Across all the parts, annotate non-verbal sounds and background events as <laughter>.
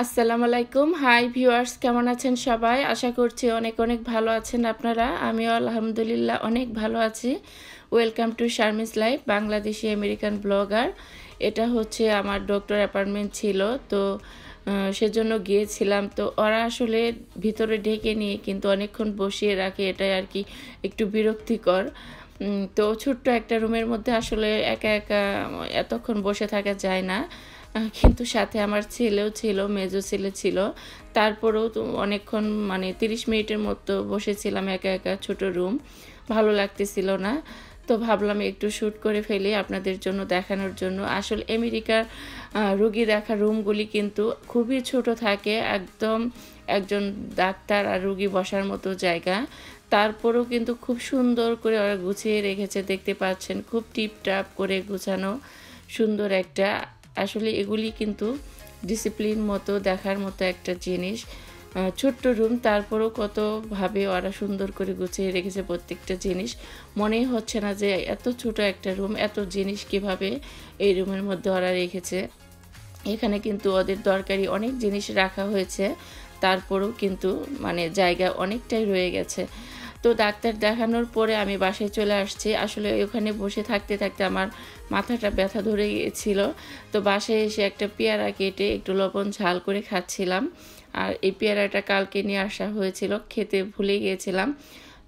আসসালামু আলাইকুম। Hi viewers, কেমন আছেন সবাই? আশা করছি অনেক অনেক ভালো আছেন আপনারা। আমিও আলহামদুলিল্লাহ অনেক ভালো আছি। Welcome to Sharmi's life Bangladeshi American blogger. এটা হচ্ছে আমার ডক্টর অ্যাপার্টমেন্ট ছিল, তো সেজন্য গিয়েছিলাম। তো ওরা আসলে ভিতরে ঢেকে নিয়ে কিন্তু অনেকক্ষণ বসিয়ে রাখে, এটাই আর কি একটু বিরক্তিকর। তো ছোট্ট একটা রুমের মধ্যে আসলে একা একা এতক্ষণ বসে থাকা যায় না। কিন্তু সাথে আমার ছেলেও ছিল, মেজো ছেলে ছিল। তারপরেও অনেকক্ষণ মানে তিরিশ মিনিটের মতো বসেছিলাম একা একা ছোট রুম। ভালো লাগতেছিল না। তো ভাবলাম একটু শ্যুট করে ফেলি আপনাদের জন্য দেখানোর জন্য। আসলে আমেরিকার রুগী দেখা রুমগুলি কিন্তু খুবই ছোট থাকে, একদম একজন ডাক্তার আর রুগী বসার মতো জায়গা। তারপরেও কিন্তু খুব সুন্দর করে ওরা গুছিয়ে রেখেছে, দেখতে পাচ্ছেন। খুব টিপটাপ করে গুছানো সুন্দর একটা আসলে এগুলি কিন্তু ডিসিপ্লিন মতো, দেখার মতো একটা জিনিস। ছোট্ট রুম তারপরেও কতভাবে ওরা সুন্দর করে গুছিয়ে রেখেছে প্রত্যেকটা জিনিস। মনেই হচ্ছে না যে এত ছোট একটা রুম এত জিনিস কীভাবে এই রুমের মধ্যে ওরা রেখেছে। এখানে কিন্তু ওদের দরকারি অনেক জিনিস রাখা হয়েছে। তারপরেও কিন্তু মানে জায়গা অনেকটাই রয়ে গেছে। তো ডাক্তার দেখানোর পরে আমি বাসায় চলে আসছি। আসলে ওখানে বসে থাকতে থাকতে আমার মাথাটা ব্যথা ধরে গিয়েছিল। তো বাসায় এসে একটা পেয়ারা কেটে একটু লবণ, ঝাল করে খাচ্ছিলাম। আর এই পেয়ারাটা কালকে নিয়ে আসা হয়েছিল, খেতে ভুলে গিয়েছিলাম।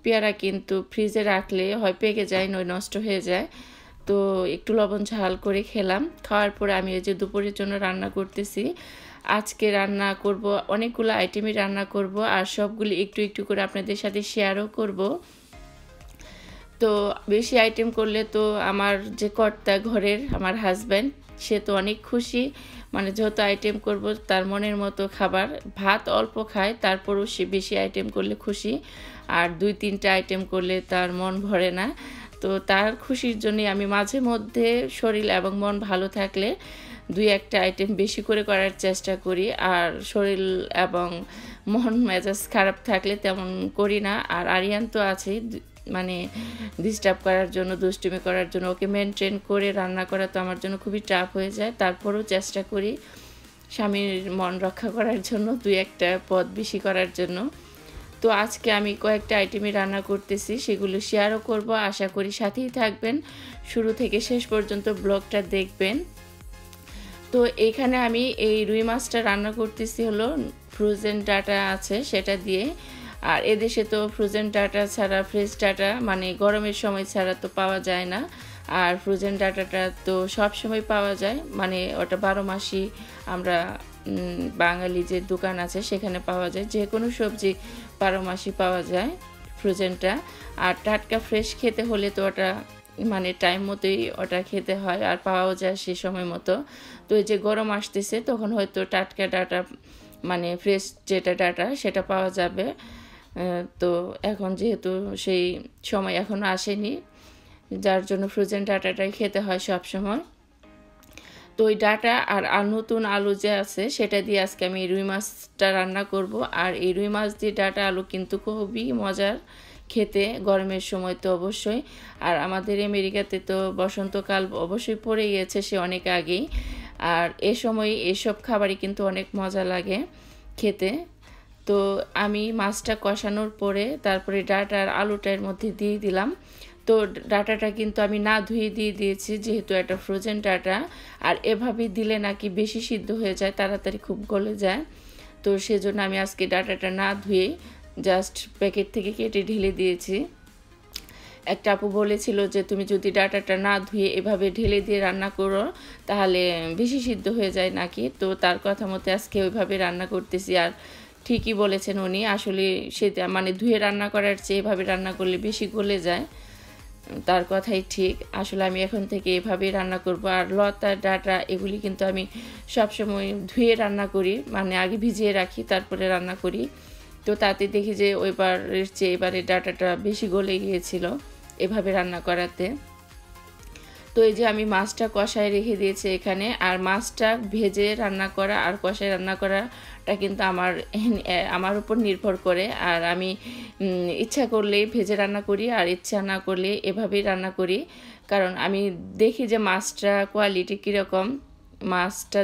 পেয়ারা কিন্তু ফ্রিজে রাখলে হয় পেকে যায়, নয় নষ্ট হয়ে যায়। তো একটু লবণ, ঝাল করে খেলাম। খাওয়ার পরে আমি এই যে দুপুরের জন্য রান্না করতেছি আজকে রান্না করব, অনেকগুলো আইটেমই রান্না করব আর সবগুলি একটু একটু করে আপনাদের সাথে শেয়ারও করব। তো বেশি আইটেম করলে তো আমার যে কর্তা ঘরের, আমার হাজব্যান্ড সে তো অনেক খুশি। মানে যত আইটেম করব, তার মনের মতো খাবার। ভাত অল্প খায়, তারপরও সে বেশি আইটেম করলে খুশি। আর দুই তিনটা আইটেম করলে তার মন ভরে না। তো তার খুশির জন্যই আমি মাঝে মধ্যে শরীর এবং মন ভালো থাকলে দুই একটা আইটেম বেশি করে করার চেষ্টা করি। আর শরীর এবং মন মেজাজ খারাপ থাকলে তেমন করি না। আর আরিয়ান তো আছেই মানে ডিস্টার্ব করার জন্য, দুষ্টুমি করার জন্য। ওকে মেনটেন করে রান্না করা তো আমার জন্য খুবই টাফ হয়ে যায়। তারপরেও চেষ্টা করি স্বামীর মন রক্ষা করার জন্য, দুই একটা পদ বেশি করার জন্য। তো আজকে আমি কয়েকটা আইটেমই রান্না করতেছি, সেগুলো শেয়ারও করব। আশা করি সাথেই থাকবেন। শুরু থেকে শেষ পর্যন্ত ব্লগটা দেখবেন। তো এইখানে আমি এই রুই মাছটা রান্না করতেছি হলো ফ্রোজেন ডাটা আছে সেটা দিয়ে। আর এদেশে তো ফ্রোজেন ডাটা ছাড়া ফ্রেশ ডাটা মানে গরমের সময় ছাড়া তো পাওয়া যায় না। আর ফ্রোজেন ডাটাটা তো সব সময় পাওয়া যায় মানে ওটা বারো মাসই আমরা বাঙালি যে দোকান আছে সেখানে পাওয়া যায়। যে কোনো সবজি বারো মাসই পাওয়া যায় ফ্রোজেনটা আর টাটকা ফ্রেশ খেতে হলে তো ওটা মানে টাইম মতোই ওটা খেতে হয় আর পাওয়াও যায় সে সময় মতো। তো এই যে গরম আসতেছে, তখন হয়তো টাটকা ডাটা মানে ফ্রেশ যেটা ডাটা, সেটা পাওয়া যাবে। তো এখন যেহেতু সেই সময় এখনও আসেনি, যার জন্য ফ্রোজেন ডাটাটাই খেতে হয় সব সময় তো ওই ডাটা আর নতুন আলু যে আছে, সেটা দিয়ে আজকে আমি রুই মাছটা রান্না করব। আর এই রুই মাছ দিয়ে ডাটা আলু কিন্তু খুবই মজার। খেতে, গরমের সময় তো অবশ্যই। আর আমাদের আমেরিকাতে তো বসন্তকাল অবশ্যই পড়ে গিয়েছে সে অনেক আগেই। আর এ সময় এসব খাবারই কিন্তু অনেক মজা লাগে খেতে। তো আমি মাছটা কষানোর পরে তারপরে ডাটা ডাটার আলুটার মধ্যে দিয়ে দিলাম। তো ডাটাটা কিন্তু আমি না ধুয়ে দিয়ে দিয়েছি, যেহেতু একটা ফ্রোজেন ডাটা। আর এভাবে দিলে নাকি বেশি সিদ্ধ হয়ে যায়, তাড়াতাড়ি খুব গলে যায়। তো সেজন্য আমি আজকে ডাটাটা না ধুয়ে জাস্ট প্যাকেট থেকে কেটে ঢেলে দিয়েছি। একটা আপু বলেছিল যে, তুমি যদি ডাটাটা না ধুয়ে এভাবে ঢেলে দিয়ে রান্না করো, তাহলে বেশি সিদ্ধ হয়ে যায় নাকি? তো তার কথা মতো আজকে ওইভাবে রান্না করতেছি। আর ঠিকই বলেছেন উনি, আসলে সে মানে ধুয়ে রান্না করার চেয়ে এভাবে রান্না করলে বেশি গলে যায়। তার কথাই ঠিক। আসলে আমি এখন থেকে এভাবেই রান্না করব। আর লতা, ডাটা, এগুলি কিন্তু আমি সবসময় ধুয়ে রান্না করি মানে আগে ভিজিয়ে রাখি, তারপরে রান্না করি। তো তাতে দেখি যে ওইবারের চেয়ে এবারে ডাটাটা বেশি গলে গিয়েছিল এভাবে রান্না করাতে। তো এই যে আমি মাছটা কষায় রেখে দিয়েছি এখানে, আর মাছটা ভেজে রান্না করা আর কষায় রান্না করাটা কিন্তু আমার আমার উপর নির্ভর করে। আর আমি ইচ্ছা করলে ভেজে রান্না করি আর ইচ্ছা না করলে এভাবেই রান্না করি। কারণ আমি দেখি যে মাছটা কোয়ালিটি কীরকম মাছটা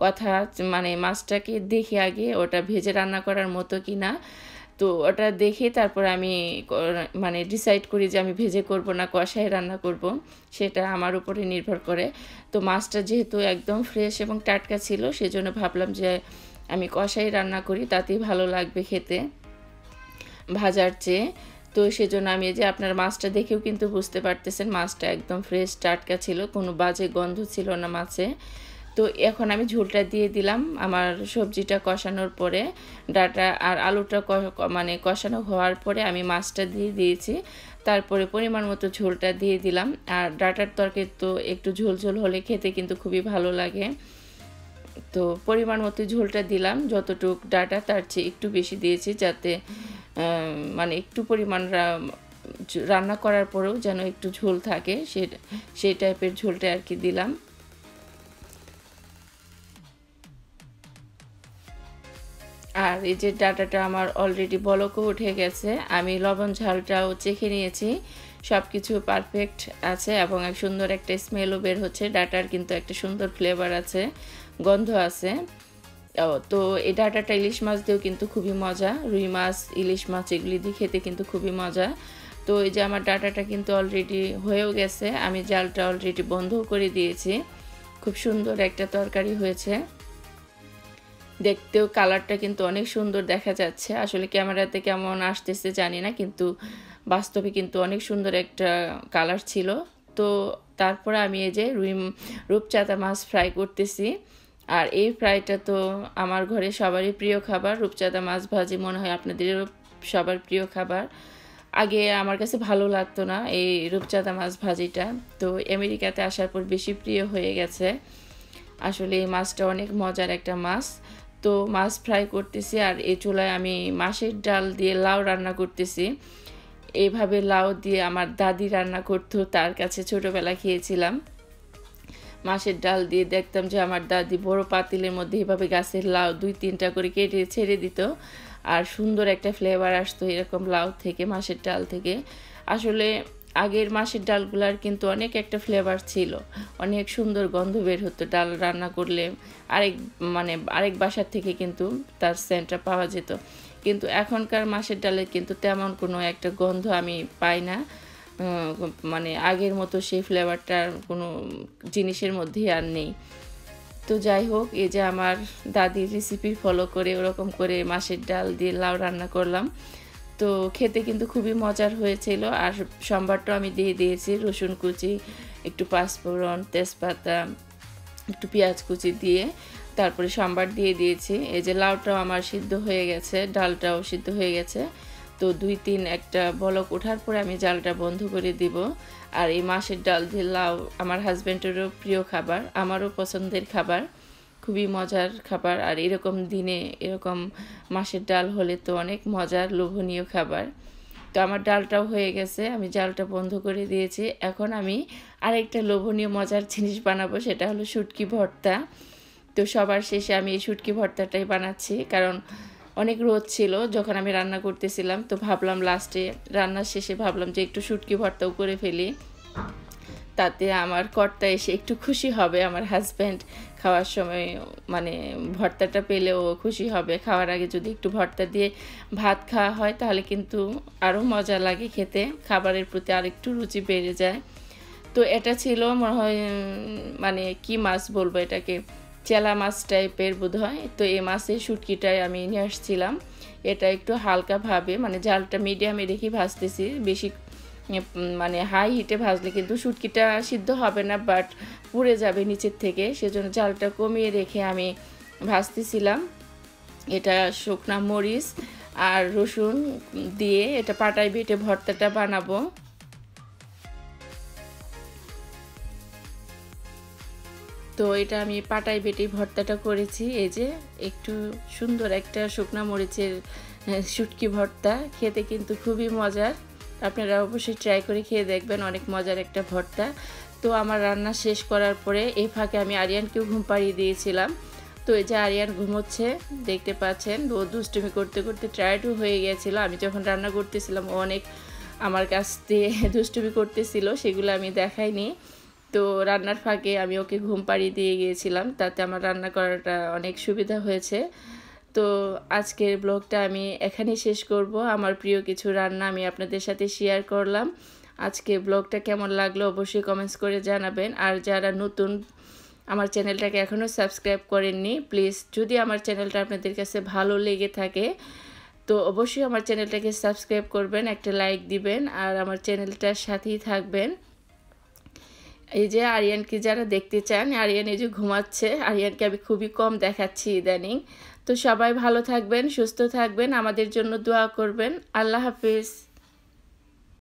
কথা মানে মাছটাকে দেখে আগে ওটা ভেজে রান্না করার মতো কি না তো ওটা দেখে তারপর আমি মানে ডিসাইড করি যে আমি ভেজে করব না, কষায় রান্না করব। সেটা আমার উপরে নির্ভর করে। তো মাছটা যেহেতু একদম ফ্রেশ এবং টাটকা ছিল, সেজন্য ভাবলাম যে আমি কষাই রান্না করি, তাতেই ভালো লাগবে খেতে। ভাজার চেয়ে। তো সেজন্য আমি যে আপনার মাছটা দেখেও কিন্তু বুঝতে পারতেছেন, মাছটা একদম ফ্রেশ টাটকা ছিল, কোনো বাজে গন্ধ ছিল না মাছে। তো এখন আমি ঝোলটা দিয়ে দিলাম আমার সবজিটা কষানোর পরে, ডাটা আর আলুটা মানে কষানো হওয়ার পরে আমি মাছটা দিয়ে দিয়েছি। তারপরে পরিমাণ মতো ঝোলটা দিয়ে দিলাম। আর ডাটার তরকারি তো একটু ঝোল ঝোল হলে খেতে কিন্তু খুবই ভালো লাগে। তো পরিমাণ মতো ঝোলটা দিলাম। যতটুক ডাটা তার চেয়ে একটু বেশি দিয়েছি যাতে মানে একটু পরিমাণ রান্না করার পরেও যেন একটু ঝোল থাকে। সে, সেই টাইপের ঝোলটা আর কি দিলাম। আর এই যে ডাটাটা আমার অলরেডি বলকও উঠে গেছে। আমি লবণ ঝালটাও চেখে নিয়েছি। সব কিছু পারফেক্ট আছে এবং এক সুন্দর একটা স্মেলও বের হচ্ছে। ডাটার কিন্তু একটা সুন্দর ফ্লেভার আছে। গন্ধ আছে। তো এই ডাটাটা ইলিশ মাছ দিয়েও কিন্তু খুবই মজা। রুই মাছ, ইলিশ মাছ এগুলি দিয়ে খেতে কিন্তু খুবই মজা। তো এই যে আমার ডাটাটা কিন্তু অলরেডি হয়েও গেছে। আমি জালটা অলরেডি বন্ধও করে দিয়েছি। খুব সুন্দর একটা তরকারি হয়েছে। দেখতেও কালারটা কিন্তু অনেক সুন্দর দেখা যাচ্ছে। আসলে ক্যামেরাতে কেমন আসতেছে জানি না, কিন্তু বাস্তবে কিন্তু অনেক সুন্দর একটা কালার ছিল। তো তারপরে আমি এই যে রুই, রূপচাঁদা মাছ ফ্রাই করতেছি। আর এই ফ্রাইটা তো আমার ঘরে সবারই প্রিয় খাবার। রূপচাঁদা মাছ ভাজি মনে হয় আপনাদেরও সবার প্রিয় খাবার। আগে আমার কাছে ভালো লাগতো না এই রূপচাঁদা মাছ ভাজিটা। তো আমেরিকাতে আসার পর বেশি প্রিয় হয়ে গেছে। আসলে এই মাছটা অনেক মজার একটা মাছ। তো মাছ ফ্রাই করতেছি আর এই চুলায় আমি মাছের ডাল দিয়ে লাউ রান্না করতেছি। এইভাবে লাউ দিয়ে আমার দাদি রান্না করতো, তার কাছে ছোটোবেলা খেয়েছিলাম। মাছের ডাল দিয়ে দেখতাম যে আমার দাদি বড় পাতিলের মধ্যে এভাবে গাছের লাউ দুই তিনটা করে কেটে ছেড়ে দিত। আর সুন্দর একটা ফ্লেভার আসতো এরকম লাউ থেকে, মাছের ডাল থেকে। আসলে আগের মাসের ডালগুলার কিন্তু অনেক একটা ফ্লেভার ছিল। অনেক সুন্দর গন্ধ বের হতো ডাল রান্না করলে। আরেক মানে আরেক বাসার থেকে কিন্তু তার সেন্টটা পাওয়া যেত। কিন্তু এখনকার মাসের ডালে কিন্তু তেমন কোনো একটা গন্ধ আমি পাই না। মানে আগের মতো সেই ফ্লেভারটার কোনো জিনিসের মধ্যে আর নেই। তো যাই হোক, এই যে আমার দাদির রেসিপি ফলো করে ওরকম করে মাছের ডাল দিয়ে লাউ রান্না করলাম। তো খেতে কিন্তু খুবই মজার হয়েছিল। আর সম্বারটাও আমি দিয়ে দিয়েছি, রসুন কুচি, একটু পাঁচফোড়ন, তেজপাতা, একটু পেঁয়াজ কুচি দিয়ে তারপরে সম্বার দিয়ে দিয়েছি। এই যে লাউটাও আমার সিদ্ধ হয়ে গেছে, ডালটাও সিদ্ধ হয়ে গেছে। তো দুই তিন একটা বলক ওঠার পরে আমি জালটা বন্ধ করে দিব। আর এই মাছের ডাল দিয়ে লাউ আমার হাজব্যান্ডেরও প্রিয় খাবার, আমারও পছন্দের খাবার, খুবই মজার খাবার। আর এরকম দিনে এরকম মাছের ডাল হলে তো অনেক মজার, লোভনীয় খাবার। তো আমার ডালটাও হয়ে গেছে, আমি জালটা বন্ধ করে দিয়েছি। এখন আমি আরেকটা লোভনীয়, মজার জিনিস বানাবো, সেটা হলো শুটকি ভর্তা। তো সবার শেষে আমি এই শুটকি ভর্তাটাই বানাচ্ছি, কারণ অনেক রোদ ছিল যখন আমি রান্না করতেছিলাম, তো ভাবলাম লাস্টে রান্নার শেষে ভাবলাম যে একটু শুটকি ভর্তাও করে ফেলি। তাতে আমার কর্তা এসে একটু খুশি হবে, আমার হাজব্যান্ড খাওয়ার সময় মানে ভর্তাটা পেলেও খুশি হবে। খাওয়ার আগে যদি একটু ভর্তা দিয়ে ভাত খাওয়া হয়, তাহলে কিন্তু আরও মজা লাগে খেতে, খাবারের প্রতি আরেকটু রুচি বেড়ে যায়। তো এটা ছিল মনে হয় মানে কি মাছ বলব এটাকে? চেলা মাছ টাইপের বোধ হয় তো এই মাছের শুটকিটাই আমি নিয়ে আসছিলাম। এটা একটু হালকাভাবে মানে জালটা মিডিয়ামে রেখে ভাজতেছি। বেশি মানে হাই হিটে ভাজলে কিন্তু শুটকিটা সিদ্ধ হবে না বাট পুড়ে যাবে নিচের থেকে। সেজন্য জালটা কমিয়ে রেখে আমি ভাজতেছিলাম। এটা শুকনা মরিচ আর রসুন দিয়ে এটা পাটায় বেটে ভর্তাটা বানাবো। তো এটা আমি পাটায় বেটে ভর্তাটা করেছি। এই যে একটু সুন্দর একটা শুকনা মরিচের শুটকি ভর্তা। খেতে কিন্তু খুবই মজার। আপনারা অবশ্যই ট্রাই করে খেয়ে দেখবেন, অনেক মজার একটা ভর্তা। তো আমার রান্না শেষ করার পরে এই ফাঁকে আমি আরিয়ানকেও ঘুম পাড়িয়ে দিয়েছিলাম। তো এই যে আরিয়ান ঘুমোচ্ছে, দেখতে পাচ্ছেন, ও দুষ্টুমি করতে করতে ট্রায়ার্ডও হয়ে গিয়েছিল। আমি যখন রান্না করতেছিলাম অনেক আমার কাছ দিয়ে <laughs> দুষ্টুমি করতেছিল, সেগুলো আমি দেখাইনি। তো রান্নার ফাঁকে আমি ওকে ঘুম পাড়িয়ে দিয়ে গিয়েছিলাম। তাতে আমার রান্না করাটা অনেক সুবিধা হয়েছে। তো আজকের ব্লগটা আমি এখানেই শেষ করব। আমার প্রিয় কিছু রান্না আমি আপনাদের সাথে শেয়ার করলাম। আজকে ব্লগটা কেমন লাগল অবশ্যই কমেন্টস করে জানাবেন। আর যারা নতুন, আমার চ্যানেলটাকে এখনও সাবস্ক্রাইব করেননি প্লিজ যদি আমার চ্যানেলটা আপনাদের কাছে ভালো লেগে থাকে, তো অবশ্যই আমার চ্যানেলটাকে সাবস্ক্রাইব করবেন, একটা লাইক দিবেন, আর আমার চ্যানেলটার সাথেই থাকবেন। এই যে আরিয়ানকে যারা দেখতে চান, আরিয়ান এই যে ঘুমাচ্ছে, আরিয়ানকে আমি খুবই কম দেখাচ্ছি ইদানিং। তো সবাই ভালো থাকবেন, সুস্থ থাকবেন, আমাদের জন্য দোয়া করবেন। আল্লাহ হাফিজ।